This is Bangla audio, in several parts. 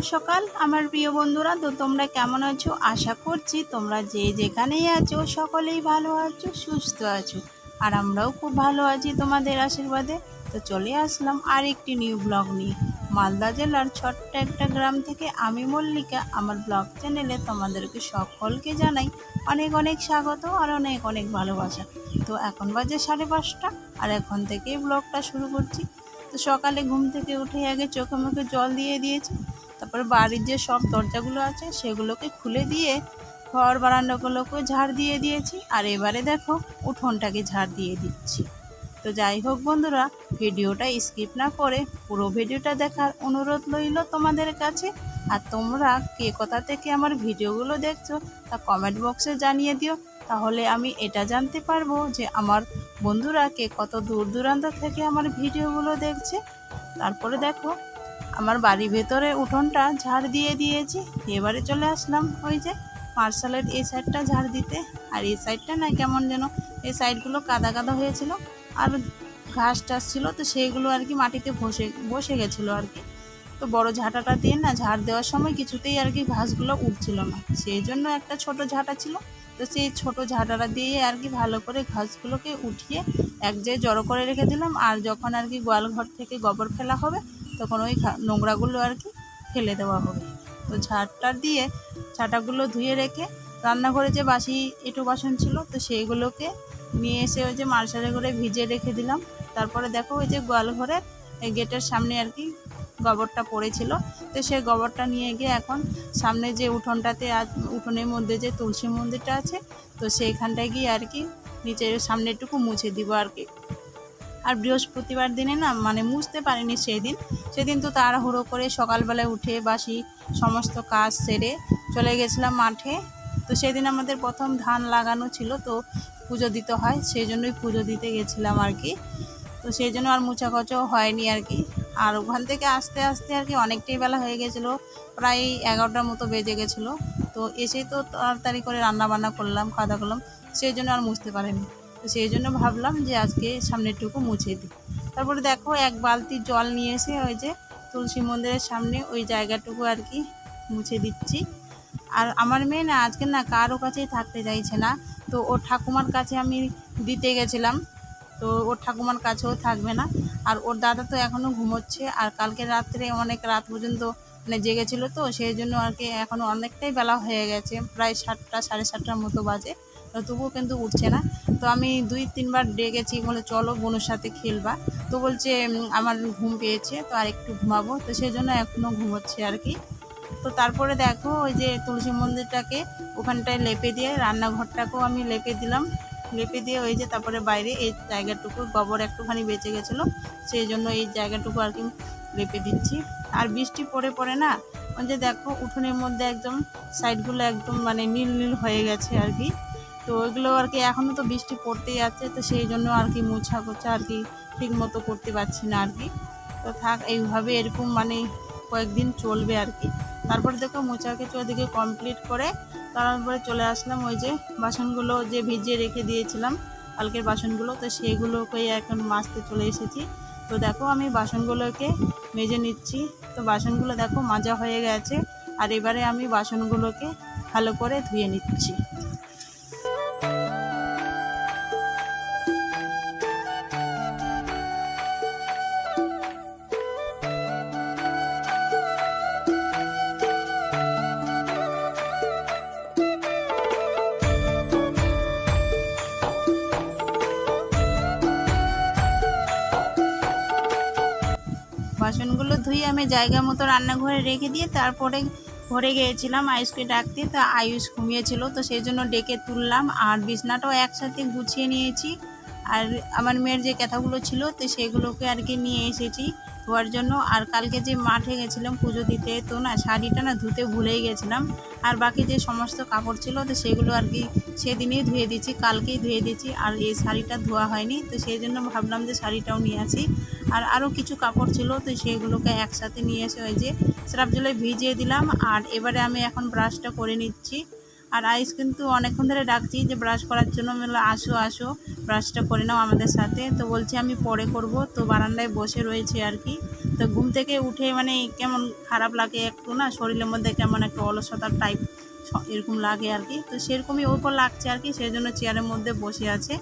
সকাল সকাল, আমার প্রিয় বন্ধুরা, তো তোমরা কেমন আছো? আশা করছি তোমরা যে যেখানেই আছো, সকলেই ভালো আছো, সুস্থ আছো। আর আমরাও খুব ভালো আছি তোমাদের আশীর্বাদে। তো চলে আসলাম আর একটি নিউ ব্লগ নিয়ে। মালদা জেলার ছোট্ট একটা গ্রাম থেকে আমি মল্লিকা, আমার ব্লগ চ্যানেলে তোমাদেরকে সকলকে জানাই অনেক অনেক স্বাগত আর অনেক অনেক ভালোবাসা। তো এখন বাজে সাড়ে পাঁচটা আর এখন থেকেই ব্লগটা শুরু করছি। তো সকালে ঘুম থেকে উঠে আগে চোখে মুখে জল দিয়ে দিয়েছি। তারপরে বাড়ির যে সব দরজাগুলো আছে সেগুলোকে খুলে দিয়ে ঘর বারান্দাগুলোকে ঝাড় দিয়ে দিয়েছি। আর এবারে দেখো উঠোনটাকে ঝাড় দিয়ে দিচ্ছি। তো যাই হোক বন্ধুরা, ভিডিওটা স্কিপ না করে পুরো ভিডিওটা দেখার অনুরোধ রইল তোমাদের কাছে। আর তোমরা কে কোথা থেকে আমার ভিডিওগুলো দেখছ তা কমেন্ট বক্সে জানিয়ে দিও। তাহলে আমি এটা জানতে পারব যে আমার বন্ধুরা কে কত দূর দূরান্ত থেকে আমার ভিডিওগুলো দেখছে। তারপরে দেখো আমার বাড়ির ভেতরে উঠোনটা ঝাড় দিয়ে দিয়েছি। এবারে চলে আসলাম ওই যে মার্শালের এই সাইডটা ঝাড় দিতে। আর এই সাইডটা না কেমন যেন, এই সাইডগুলো কাদা কাদা হয়েছিল আর ঘাস টাস ছিল, তো সেইগুলো আর কি মাটিতে বসে বসে গেছিল আর কি। তো বড় ঝাঁটাটা দিয়ে না ঝাড় দেওয়ার সময় কিছুতেই আর কি ঘাসগুলো উঠছিল না। সেই জন্য একটা ছোট ঝাঁটা ছিল। তো সেই ছোট ঝাঁটাটা দিয়ে আর কি ভালো করে ঘাসগুলোকে উঠিয়ে এক জায়গায় জড়ো করে রেখে দিলাম। আর যখন আর কি গোয়াল ঘর থেকে গোবর ফেলা হবে তখন ওই নোংরাগুলো আর কি ফেলে দেওয়া হবে। তো ঝাড়টা দিয়ে ছাটাগুলো ধুয়ে রেখে রান্নাঘরে যে বাসি এঁটো বাসন ছিল, তো সেইগুলোকে নিয়ে এসে ওই যে মার্শালে করে ভিজে রেখে দিলাম। তারপরে দেখো ওই যে গোয়াল এই গেটের সামনে আর কি গোবরটা পড়েছিল। তো সেই গোবরটা নিয়ে গিয়ে এখন সামনে যে উঠোনটাতে উঠোনের মধ্যে যে তুলসী মন্দিরটা আছে, তো সেইখানটায় গিয়ে আর কি নিচের সামনেটুকু মুছে দিব আর কি। আর বৃহস্পতিবার দিনে না মানে মুছতে পারিনি সেই দিন সেদিন তো তাড়াহুড়ো করে সকালবেলায় উঠে বাসি সমস্ত কাজ সেরে চলে গেছিলাম মাঠে। তো সেদিন আমাদের প্রথম ধান লাগানো ছিল, তো পুজো দিতে হয়, সেই জন্যই পুজো দিতে গেছিলাম আর কি। তো সেই জন্য আর মোছা মুছাকচাও হয়নি আর কি। আর ওখান থেকে আসতে আসতে আর কি অনেকটাই বেলা হয়ে গেছিল, প্রায় এগারোটার মতো বেজে গেছিল। তো এসেই তো তাড়াতাড়ি করে রান্না বান্না করলাম, খাওয়া দাওয়া করলাম, সেই জন্য আর মুছতে পারিনি। তো সেই জন্য ভাবলাম যে আজকে সামনেরটুকু মুছে দিই। তারপরে দেখো এক বালতি জল নিয়ে এসে ওই যে তুলসী মন্দিরের সামনে ওই জায়গাটুকু আর কি মুছে দিচ্ছি। আর আমার মেয়ে না আজকে না কারও কাছেই থাকতে চাইছে না। তো ওর ঠাকুমার কাছে আমি দিতে গেছিলাম। তো ওর ঠাকুমার কাছেও থাকবে না। আর ওর দাদা তো এখনও ঘুমোচ্ছে। আর কালকে রাত্রে অনেক রাত পর্যন্ত মানে জেগেছিল তো, সেই জন্য আর কি এখনও অনেকটাই বেলা হয়ে গেছে। প্রায় সাতটা, সাড়ে সাতটার মতো বাজে। তবুও কিন্তু উঠছে না। তো আমি দুই, তিনবার ডেকেছি, বলে চলো বোনের সাথে খেলবা। তো বলছে আমার ঘুম পেয়েছে, তো আর একটু ঘুমাবো। তো সেই জন্য এখনও ঘুমোচ্ছে আর কি। তো তারপরে দেখো, ওই যে তুলসী মন্দিরটাকে ওখানটায় লেপে দিয়ে, রান্নাঘরটাকেও আমি লেপে দিলাম। লেপে দিয়ে ওই যে তারপরে বাইরে এই জায়গাটুকু, গোবর একটুখানি বেঁচে গেছিল। সেই জন্য এই জায়গাটুকু আর কি লেপে দিচ্ছি। আর বৃষ্টি পড়ে পড়ে না? ওই যে দেখো, উঠোনের মধ্যে একদম, সাইডগুলো একদম মানে নীল নীল হয়ে গেছে আর কি। তো ওইগুলো আর কি এখনও তো বৃষ্টি পড়তেই আছে, তো সেই জন্য আর কি মোছা কোছা আর কি ঠিক মতো করতে পারছি না আর কি। তো থাক, এইভাবে এরকম মানে কয়েকদিন চলবে আর কি। তারপরে দেখো মোছা কিছু ওদিকে কমপ্লিট করে তারপরে চলে আসলাম ওই যে বাসনগুলো যে ভিজিয়ে রেখে দিয়েছিলাম কালকের বাসনগুলো, তো সেইগুলোকে এখন মাজতে চলে এসেছি। তো দেখো আমি বাসনগুলোকে মেজে নিচ্ছি, তো বাসনগুলো দেখো মাজা হয়ে গেছে, আর এবারে আমি বাসনগুলোকে ভালো করে ধুয়ে নিচ্ছি। বাসনগুলো ধুয়ে আমি জায়গা মতো রান্নাঘরে রেখে দিয়ে তারপরে ঘরে গিয়েছিলাম আয়ুষকে ডাকতে তো আয়ুষ ঘুমিয়েছিল, তো সেই জন্য ডেকে তুললাম আর বিছনাটাও একসাথে গুছিয়ে নিয়েছি। আর আমার মেয়ের যে কথাগুলো ছিল, তো সেগুলোকে আর কি নিয়ে এসেছি ধোয়ার জন্য। আর কালকে যে মাঠে গেছিলাম পুজো দিতে, তো না শাড়িটা না ধুতে ভুলেই গেছিলাম। আর বাকি যে সমস্ত কাপড় ছিল, তো সেগুলো আর কি সেদিনই ধুয়ে দিচ্ছি কালকেই ধুয়ে দিচ্ছি আর এই শাড়িটা ধোয়া হয়নি, তো সেই জন্য ভাবলাম যে শাড়িটাও নিয়ে আসি। আর আরও কিছু কাপড় ছিল, তো সেগুলোকে একসাথে নিয়ে এসে ওই যে স্রাব জলে ভিজিয়ে দিলাম। আর এবারে আমি এখন ব্রাশটা করে নিচ্ছি। আর আইস কিন্তু অনেকক্ষণ ধরে ডাকছি যে ব্রাশ করার জন্য আমি আসো আসো, ব্রাশটা করে নাও আমাদের সাথে। তো বলছি, আমি পরে করব। তো বারান্দায় বসে রয়েছে আর কি। তো ঘুম থেকে উঠে মানে কেমন খারাপ লাগে একটু না, শরীরের মধ্যে কেমন একটা অলসতার টাইপ এরকম লাগে আর কি। তো সেরকমই ওর পর লাগছে আর কি, সেই জন্য চেয়ারের মধ্যে বসে আছে।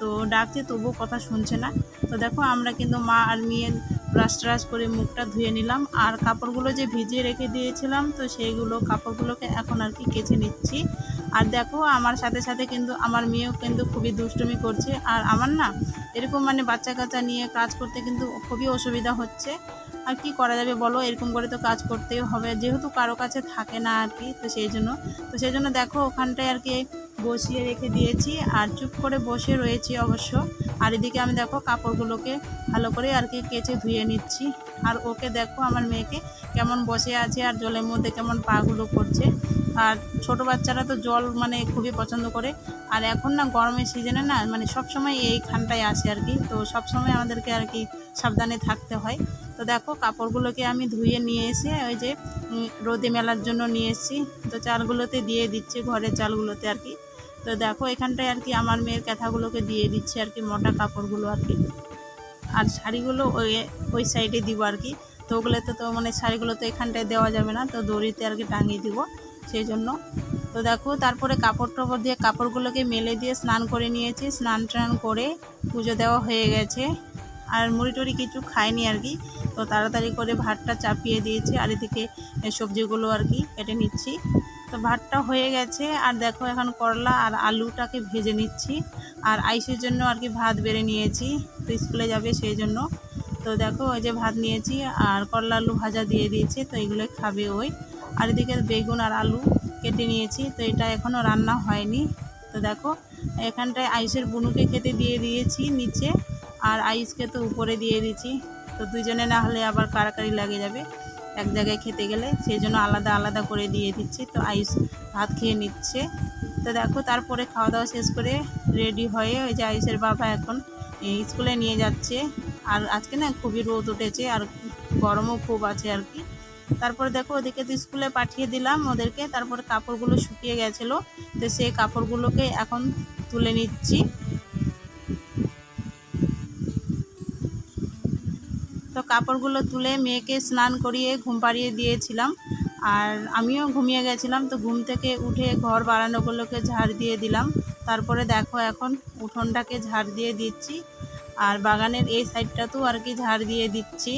তো ডাকছে, তবুও কথা শুনছে না। তো দেখো, আমরা কিন্তু মা আর মেয়ের ব্রাশ ট্রাশ করে মুখটা ধুয়ে নিলাম। আর কাপড়গুলো যে ভিজিয়ে রেখে দিয়েছিলাম, তো সেইগুলো কাপড়গুলোকে এখন আর কি কেচে নিচ্ছি। আর দেখো, আমার সাথে সাথে কিন্তু আমার মেয়েও কিন্তু খুবই দুষ্টুমি করছে। আর আমার না এরকম মানে বাচ্চা কাচ্চা নিয়ে কাজ করতে কিন্তু খুবই অসুবিধা হচ্ছে। আর কি করা যাবে বলো? এরকম করে তো কাজ করতেই হবে। যেহেতু কারও কাছে থাকে না আর কি, তো সেই জন্য। তো সেই জন্য দেখো, ওখানটায় আর কি বসিয়ে রেখে দিয়েছি। আর চুপ করে বসে রয়েছি অবশ্য। আর এদিকে আমি দেখো, কাপড়গুলোকে ভালো করে আর কি কেচে ধুয়ে নিচ্ছি। আর ওকে দেখো, আমার মেয়েকে কেমন বসে আছে আর জলের মধ্যে কেমন পাগুলো করছে। আর ছোট বাচ্চারা তো জল মানে খুবই পছন্দ করে। আর এখন না, গরমের সিজনে না মানে সব সময় এইখানটায় আসে আর কি। তো সব সময় আমাদেরকে আর কি সাবধানে থাকতে হয়। তো দেখো কাপড়গুলোকে আমি ধুয়ে নিয়ে এসে ওই যে রোদে মেলার জন্য নিয়ে এসেছি। তো চালগুলোতে দিয়ে দিচ্ছি, ঘরের চালগুলোতে আর কি। তো দেখো এখানটায় আর কি আমার মেয়ের ক্যাথাগুলোকে দিয়ে দিচ্ছি আর কি, মোটা কাপড়গুলো আর কি। আর শাড়িগুলো ওই ওই সাইডে দিব আর কি। তো ওগুলোতে তো মানে শাড়িগুলো তো এখানটায় দেওয়া যাবে না, তো দড়িতে আর কি টাঙিয়ে দিব সেই জন্য তো দেখো তারপরে কাপড় টাপড় দিয়ে কাপড়গুলোকে মেলে দিয়ে স্নান করে নিয়েছি। স্নান টান করে পুজো দেওয়া হয়ে গেছে। আর মুড়ি টুড়ি কিছু খায়নি আর কি। তো তাড়াতাড়ি করে ভাতটা চাপিয়ে দিয়েছি আর এদিকে সবজিগুলো আর কি কেটে নিচ্ছি। তো ভাতটা হয়ে গেছে, আর দেখো এখন করলা আর আলুটাকে ভেজে নিচ্ছি। আর আইসের জন্য আর কি ভাত বেড়ে নিয়েছি, তো স্কুলে যাবে সেই জন্য। তো দেখো ওই যে ভাত নিয়েছি, আর করলা আলু ভাজা দিয়ে দিয়েছি, তো এগুলো খাবে ওই। আর এদিকে বেগুন আর আলু কেটে নিয়েছি, তো এটা এখনও রান্না হয়নি। তো দেখো, এখানটায় আইসের বুনুকে খেতে দিয়ে দিয়েছি নিচে। আর আইসকে তো উপরে দিয়ে দিচ্ছি। তো দুজনে না হলে আবার কারাকারি লাগে যাবে। এক জায়গায় খেতে গেলে সেই জন্য আলাদা আলাদা করে দিয়ে দিচ্ছি। তো আইস ভাত খেয়ে নিচ্ছে। তো দেখো তারপরে খাওয়া দাওয়া শেষ করে রেডি হয়ে ওই যে আইসের বাবা এখন স্কুলে নিয়ে যাচ্ছে। আর আজকে না খুবই রোদ উঠেছে আর গরমও খুব আছে আর কি। তারপরে দেখো ওদেরকে তো স্কুলে পাঠিয়ে দিলাম ওদেরকে। তারপরে কাপড়গুলো শুকিয়ে গেছিল। তো সেই কাপড়গুলোকে এখন তুলে নিচ্ছি। কাপড়গুলো তুলে মেয়েকে স্নান করিয়ে ঘুম পাড়িয়ে দিয়েছিলাম। আর আমিও ঘুমিয়ে গেছিলাম, তো ঘুম থেকে উঠে ঘর বারানোগুলোকে ঝাড় দিয়ে দিলাম। তারপরে দেখো এখন উঠোনটাকে ঝাড় দিয়ে দিচ্ছি। আর বাগানের এই সাইডটাতেও আর কি ঝাড় দিয়ে দিচ্ছি।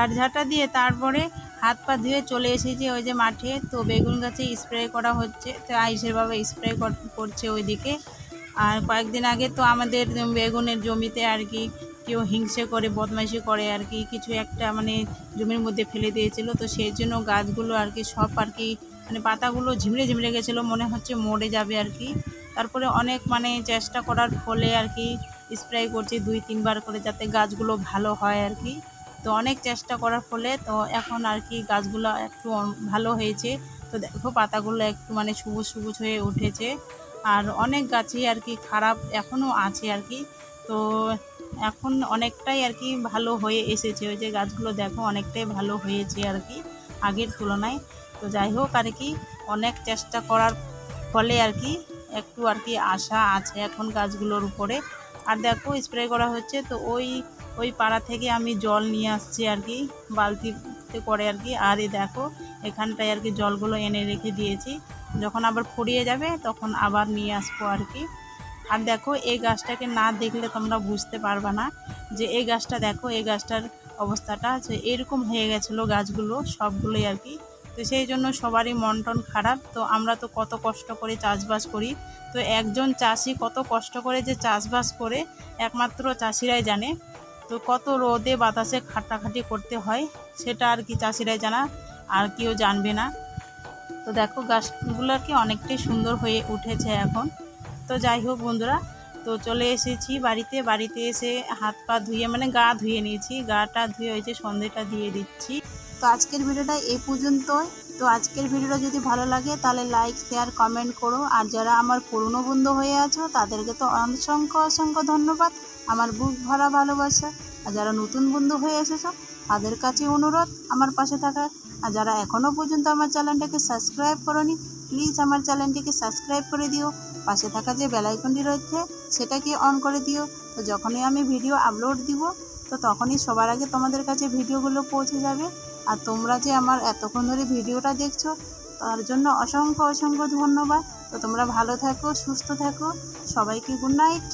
ঝাড়ঝাঁটা দিয়ে তারপরে হাত পা ধুয়ে চলে এসেছি ওই যে মাঠে। তো বেগুন গাছে স্প্রে করা হচ্ছে। তো আইসের বাবা স্প্রে করছে ওইদিকে। আর কয়েকদিন আগে তো আমাদের বেগুনের জমিতে আর কি কেউ হিংসে করে, বদমাইশি করে আর কি কিছু একটা মানে জমির মধ্যে ফেলে দিয়েছিল। তো সেই জন্য গাছগুলো আর কি সব আর কি মানে পাতাগুলো ঝিমড়ে ঝিমড়ে গেছিল, মনে হচ্ছে মরে যাবে আর কি। তারপরে অনেক মানে চেষ্টা করার ফলে আর কি স্প্রে করছি দুই তিনবার করে যাতে গাছগুলো ভালো হয় আর কি। তো অনেক চেষ্টা করার ফলে তো এখন আর কি গাছগুলো একটু ভালো হয়েছে। তো দেখো পাতাগুলো একটু মানে সবুজ সবুজ হয়ে উঠেছে। আর অনেক গাছই আর কি খারাপ এখনও আছে আর কি। তো এখন অনেকটাই আর কি ভালো হয়ে এসেছে। ওই যে গাছগুলো দেখো অনেকটাই ভালো হয়েছে আর কি আগের তুলনায়। তো যাই হোক আর কি অনেক চেষ্টা করার ফলে আর কি একটু আর কি আশা আছে এখন গাছগুলোর উপরে। আর দেখো স্প্রে করা হচ্ছে তো ওই ওই পাড়া থেকে আমি জল নিয়ে আসছি আর কি, বালতিতে করে আর কি। আর দেখো, এখানটায় আর কি জলগুলো এনে রেখে দিয়েছি। যখন আবার ফুরিয়ে যাবে, তখন আবার নিয়ে আসব আর কি। আর দেখো, এই গাছটাকে না দেখলে তোমরা বুঝতে পারবে না যে এই গাছটা, দেখো, এই গাছটার অবস্থাটা যে এরকম হয়ে গেছিল গাছগুলো, সবগুলোই আর কি। তো সেই জন্য সবারই মন টন খারাপ। তো আমরা তো কত কষ্ট করে চাষবাস করি। তো একজন চাষি কত কষ্ট করে যে চাষবাস করে, একমাত্র চাষিরাই জানে। তো কত রোদে বাতাসে খাটাখাটি করতে হয়, সেটা আর কি চাষিরাই জানা, আর কেউ জানবে না। তো দেখো গাছগুলো কি অনেকটাই সুন্দর হয়ে উঠেছে এখন। তো যাই হোক বন্ধুরা, তো চলে এসেছি বাড়িতে। বাড়িতে এসে হাত পা ধুয়ে মানে গা ধুয়ে নিয়েছি। গাটা ধুয়ে হয়েছে সন্ধেটা দিয়ে দিচ্ছি। তো আজকের ভিডিওটা এই পর্যন্তই। তো আজকের ভিডিওটা যদি ভালো লাগে, তাহলে লাইক শেয়ার কমেন্ট করো। আর যারা আমার পুরনো বন্ধু হয়ে আছো, তাদেরকে তো অসংখ্য অসংখ্য ধন্যবাদ। আমার বুক ভরা ভালোবাসা। আর যারা নতুন বন্ধু হয়ে এসেছ, তাদের কাছে অনুরোধ আমার পাশে থাকার। আর যারা এখনও পর্যন্ত আমার চ্যানেলটাকে সাবস্ক্রাইব করনি প্লিজ আমার চ্যানেলটিকে সাবস্ক্রাইব করে দিও। পাশে থাকা যে বেলাইকনটি রয়েছে, সেটাকে অন করে দিও। তো যখনই আমি ভিডিও আপলোড দিব, তো তখনই সবার আগে তোমাদের কাছে ভিডিওগুলো পৌঁছে যাবে। আর তোমরা যে আমার এতক্ষণ ধরে ভিডিওটা দেখছ, তার জন্য অসংখ্য অসংখ্য ধন্যবাদ। তো তোমরা ভালো থাকো, সুস্থ থাকো। সবাইকে গুড নাইট